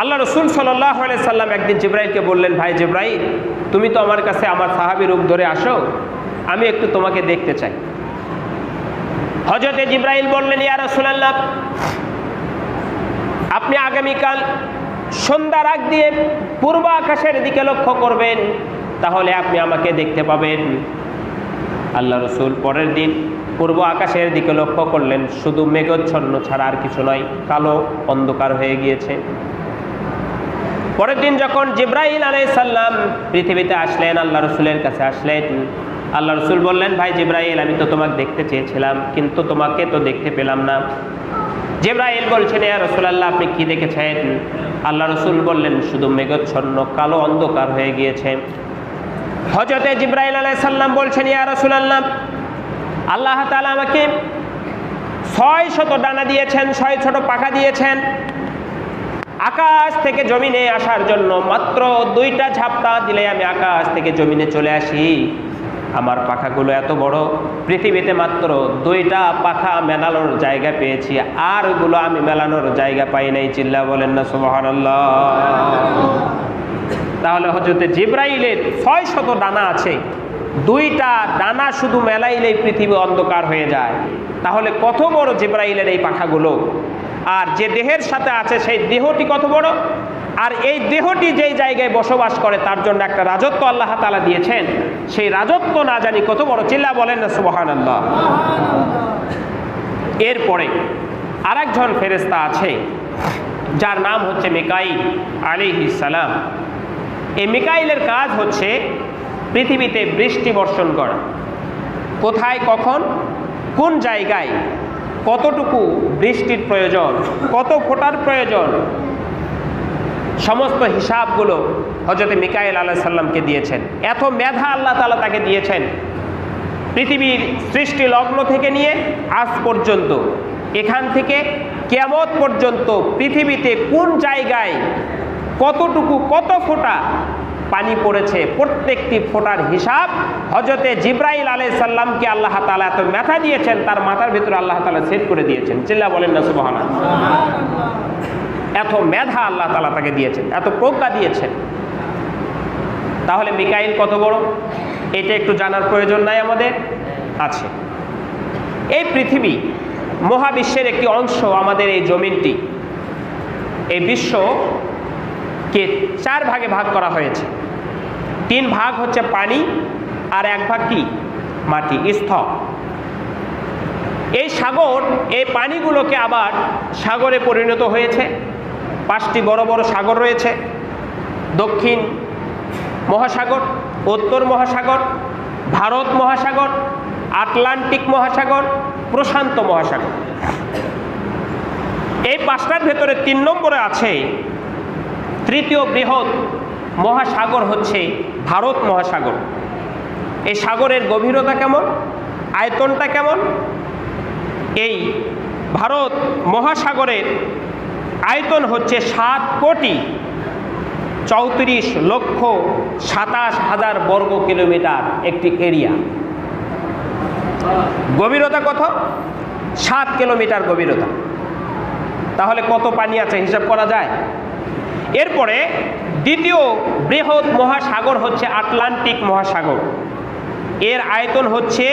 আল্লাহ রসুল সাল্লাহ সাল্লাম একদিন জিব্রাইলকে বললেন, ভাই জিব্রাইল, তুমি তো আমার কাছে আমার সাহাবি রূপ ধরে আসো, আমি একটু তোমাকে দেখতে চাই। হজরতে জিব্রাইল বললেন, ইয়া রসুলাল্লাহ, আপনি আগামীকাল সন্ধ্যার আগ দিয়ে পূর্ব আকাশের দিকে লক্ষ্য করবেন, তাহলে আপনি আমাকে দেখতে পাবেন। আল্লাহ রসুল পরের দিন পূর্ব আকাশের দিকে লক্ষ্য করলেন, শুধু মেঘচ্ছন্ন ছাড়া আর কিছু নয়, কালো অন্ধকার হয়ে গিয়েছে। পরের দিন যখন জিব্রাহিল আলাইসাল্লাম পৃথিবীতে আসলেন, আল্লাহ রসুলের কাছে আসলেন। আল্লাহ রসুল বললেন, ভাই জিব্রাহিল আমি তো তোমাকে দেখতে চেয়েছিলাম, কিন্তু তোমাকে তো দেখতে পেলাম না। জিব্রাহিল বলছেন, ইয়া রসুলাল্লাহ, আপনি কি দেখেছেন? আল্লাহ রসুল বললেন, শুধু মেঘচ্ছন্ন, কালো অন্ধকার হয়ে গিয়েছে। হজরতে জিব্রাহিল আলাইসাল্লাম বলছেন, ইয়া রসুলাল্লাহ, আল্লাহ তালা আমাকে ছয় শত ডানা দিয়েছেন, ছয় ছোট পাখা দিয়েছেন। আকাশ থেকে জমিনে আসার জন্য মাত্র দুইটা ঝাপটা দিলে আমি আকাশ থেকে জমিনে চলে আসি। আমার পাখাগুলো এত বড়, পৃথিবীতে মাত্র দুইটা পাখা মেলানোর জায়গা পেয়েছি। আর ওগুলো আমি মেলানোর জায়গা পাই নাই, চিল্লা বলেন না, সুবহানাল্লাহ। তাহলে হজরতে জিব্রাইলের ছয় শত ডানা আছে। দুইটা ডানা শুধু মেলাইলেই পৃথিবী অন্ধকার হয়ে যায়। তাহলে কত বড় জিব্রাইলের এই পাখাগুলো? আর যে দেহের সাথে আছে সেই দেহটি কত বড়? আর এই দেহটি যেই জায়গায় বসবাস করে, তার জন্য একটা রাজত্ব আল্লাহ তালা দিয়েছেন। সেই রাজত্ব না জানি কত বড়, চিল্লা বলেন না সুবাহান আল্লাহ এরপরে আরেকজন ফেরেস্তা আছে, যার নাম হচ্ছে মিকাইল আলী সালাম। এই মিকাইলের কাজ হচ্ছে পৃথিবীতে বৃষ্টি বর্ষণ করা। কোথায়, কখন, কোন জায়গায় কতটুকু বৃষ্টির প্রয়োজন, কত ফোটার প্রয়োজন, সমস্ত হিসাবগুলো হজরত মিকাইল আল্লাহ সাল্লামকে দিয়েছেন। এত মেধা আল্লাহ তালা তাকে দিয়েছেন পৃথিবীর সৃষ্টি লগ্ন থেকে নিয়ে আজ পর্যন্ত। এখান থেকে কেমত পর্যন্ত পৃথিবীতে কোন জায়গায় কতটুকু, কত ফোঁটা পানি পড়েছে, প্রত্যেকটি ফোটার হিসাব হজরতে জিব্রাইল আলাই সাল্লামকে আল্লাহ তালা এত মেথা দিয়েছেন, তার মাথার ভিতরে আল্লাহ তালা সেট করে দিয়েছেন। চিল্লা বলেন না সুবহানা এত মেধা আল্লাহ তালা তাকে দিয়েছেন, এত প্রজ্ঞা দিয়েছেন। তাহলে মিকাইল কত বড়? এটা একটু জানার প্রয়োজন নাই আমাদের? আছে। এই পৃথিবী মহাবিশ্বের একটি অংশ, আমাদের এই জমিনটি। এই বিশ্বকে চার ভাগে ভাগ করা হয়েছে। তিন ভাগ হচ্ছে পানি আর এক ভাগ কি? মাটি, স্থল। এই সাগর, এই পানিগুলোকে আবার সাগরে পরিণত হয়েছে। পাঁচটি বড় বড় সাগর রয়েছে। দক্ষিণ মহাসাগর, উত্তর মহাসাগর, ভারত মহাসাগর, আটলান্টিক মহাসাগর, প্রশান্ত মহাসাগর। এই পাঁচটার ভেতরে তিন নম্বরে আছে তৃতীয় বৃহৎ মহাসাগর হচ্ছে ভারত মহাসাগর। এই সাগরের গভীরতা কেমন? আয়তনটা কেমন? এই ভারত মহাসাগরের আয়তন হচ্ছে সাত কোটি চৌত্রিশ লক্ষ সাতাশ হাজার বর্গ কিলোমিটার একটি এরিয়া। গভীরতা কত? সাত কিলোমিটার গভীরতা। তাহলে কত পানি আছে হিসাব করা যায়? এরপরে দ্বিতীয় বৃহৎ মহাসাগর হচ্ছে আটলান্টিক মহাসাগর। এর আয়তন হচ্ছে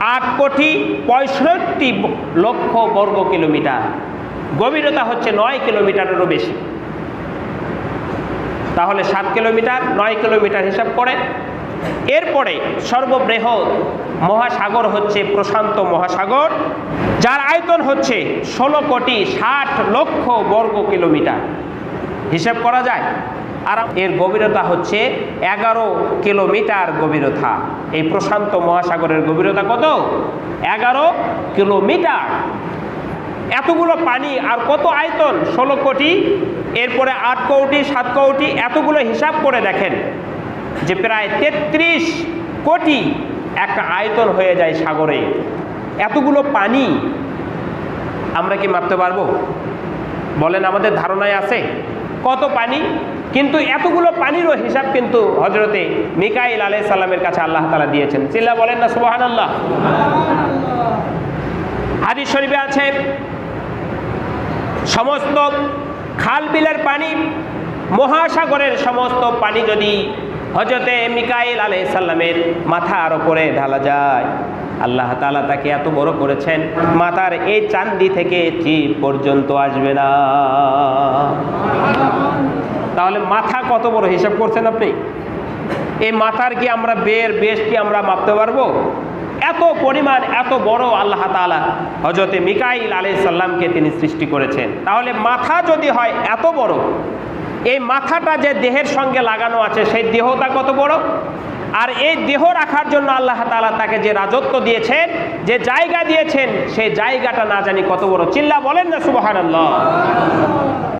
আট কোটি পঁয়ষট্টি লক্ষ বর্গ কিলোমিটার। গভীরতা হচ্ছে নয় কিলোমিটারেরও বেশি। তাহলে সাত কিলোমিটার, নয় কিলোমিটার হিসাব করে। এরপরে সর্ববৃহৎ মহাসাগর হচ্ছে প্রশান্ত মহাসাগর, যার আয়তন হচ্ছে ষোলো কোটি ষাট লক্ষ বর্গ কিলোমিটার। হিসাব করা যায়? আর এর গভীরতা হচ্ছে এগারো কিলোমিটার গভীরতা। এই প্রশান্ত মহাসাগরের গভীরতা কত? এগারো কিলোমিটার। এতগুলো পানি আর কত আয়তন? ষোলো কোটি। এরপরে আট কোটি, সাত কোটি, এতগুলো হিসাব করে দেখেন যে প্রায় তেত্রিশ কোটি একটা আয়তন হয়ে যায় সাগরে। এতগুলো পানি আমরা কি মাপতে পারব? বলেন আমাদের ধারণায় আছে। কত পানি? কিন্তু এতগুলো পানিরও হিসাব কিন্তু হজরতে মিকাইল আলাই সাল্লামের কাছে আল্লাহ তালা দিয়েছেন। চিল্লা বলেন না সুবাহান আল্লাহ হাদিস শরীফে আছে, সমস্ত খাল বিলের পানি, মহাসাগরের সমস্ত পানি যদি হজরতে মিকাইল আলাইসাল্লামের মাথার ওপরে ঢালা যায় আল্লাহ তাআলা তাকে এত বড় করেছেন মাথার এই চান্দি থেকে চিপ পর্যন্ত আসবে না। তাহলে মাথা কত বড় হিসাব করছেন আপনি? এই মাথার কি আমরা বের বেশ কি আমরা মাপতে পারব? এত পরিমাণ, এত বড় আল্লাহ তাআলা হজরতে মিকাইল আলাই সাল্লামকে তিনি সৃষ্টি করেছেন। তাহলে মাথা যদি হয় এত বড় এই মাথাটা যে দেহের সঙ্গে লাগানো আছে, সেই দেহটা কত বড়? আর এই দেহ রাখার জন্য আল্লাহ তালা তাকে যে রাজত্ব দিয়েছেন, যে জায়গা দিয়েছেন, সেই জায়গাটা না জানি কত বড়। চিল্লা বলেন না, সুবহানাল্লাহ।